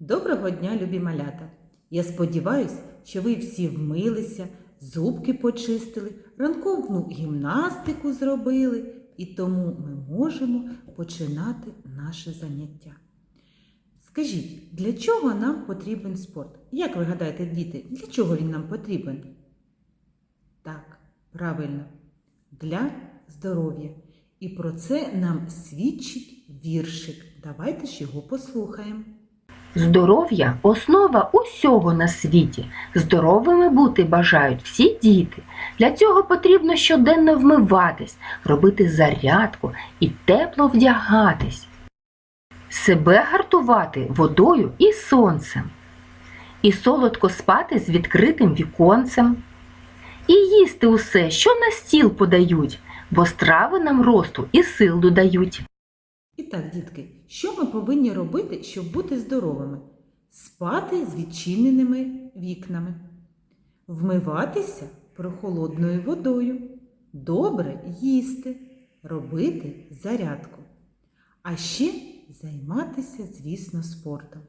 Доброго дня, любі малята! Я сподіваюся, що ви всі вмилися, зубки почистили, ранковну гімнастику зробили, і тому ми можемо починати наше заняття. Скажіть, для чого нам потрібен спорт? Як ви гадаєте, діти, для чого він нам потрібен? Так, правильно, для здоров'я. І про це нам свідчить віршик. Давайте ж його послухаємо. Здоров'я основа усього на світі. Здоровими бути бажають всі діти. Для цього потрібно щоденно вмиватись, робити зарядку і тепло вдягатись. Себе гартувати водою і сонцем. І солодко спати з відкритим віконцем. І їсти усе, що на стіл подають, бо страви нам росту і сил додають. І так, дітки, що ми повинні робити, щоб бути здоровими? Спати з відчиненими вікнами, вмиватися прохолодною водою, добре їсти, робити зарядку. А ще займатися, звісно, спортом.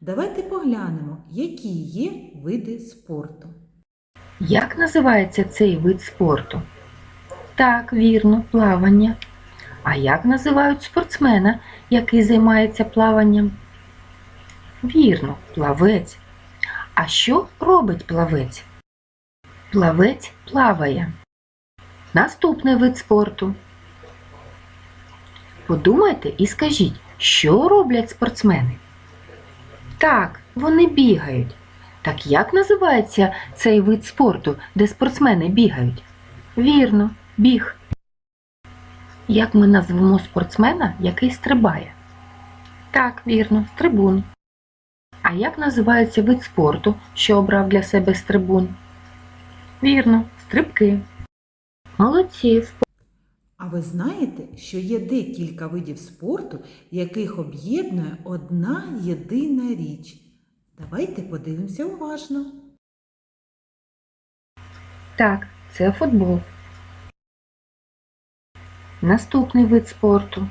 Давайте поглянемо, які є види спорту. Як називається цей вид спорту? Так, вірно, плавання. А як називають спортсмена, який займається плаванням? Вірно, плавець. А що робить плавець? Плавець плаває. Наступний вид спорту. Подумайте і скажіть, що роблять спортсмени? Так, вони бігають. Так як називається цей вид спорту, де спортсмени бігають? Вірно, біг. Як ми назвемо спортсмена, який стрибає? Так, вірно, стрибун. А як називається вид спорту, що обрав для себе стрибун? Вірно, стрибки. Молодці. А ви знаєте, що є декілька видів спорту, яких об'єднує одна єдина річ. Давайте подивимося уважно. Так, це футбол. Наступний вид спорту.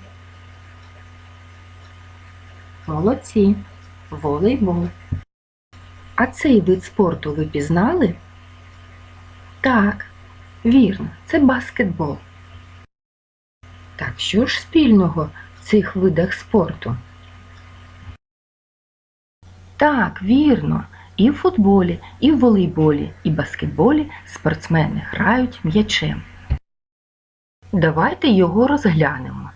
Молодці. Волейбол. А цей вид спорту ви пізнали? Так, вірно, це баскетбол. Так що ж спільного в цих видах спорту? Так, вірно. І в футболі, і в волейболі, і баскетболі спортсмени грають м'ячем. Давайте його розглянемо.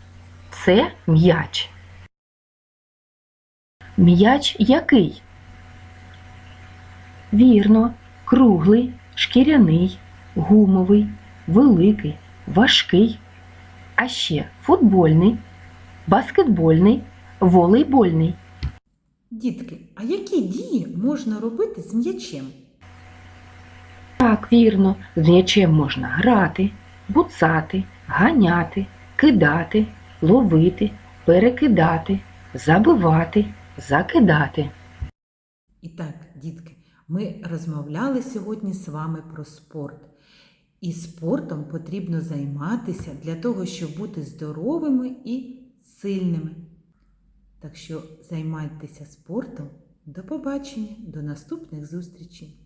Це м'яч. М'яч який? Вірно, круглий, шкіряний, гумовий, великий, важкий. А ще футбольний, баскетбольний, волейбольний. Дітки, а які дії можна робити з м'ячем? Так, вірно, з м'ячем можна грати, буцати, ганяти, кидати, ловити, перекидати, забивати, закидати. І так, дітки, ми розмовляли сьогодні з вами про спорт. І спортом потрібно займатися для того, щоб бути здоровими і сильними. Так що займайтеся спортом. До побачення, до наступних зустрічей!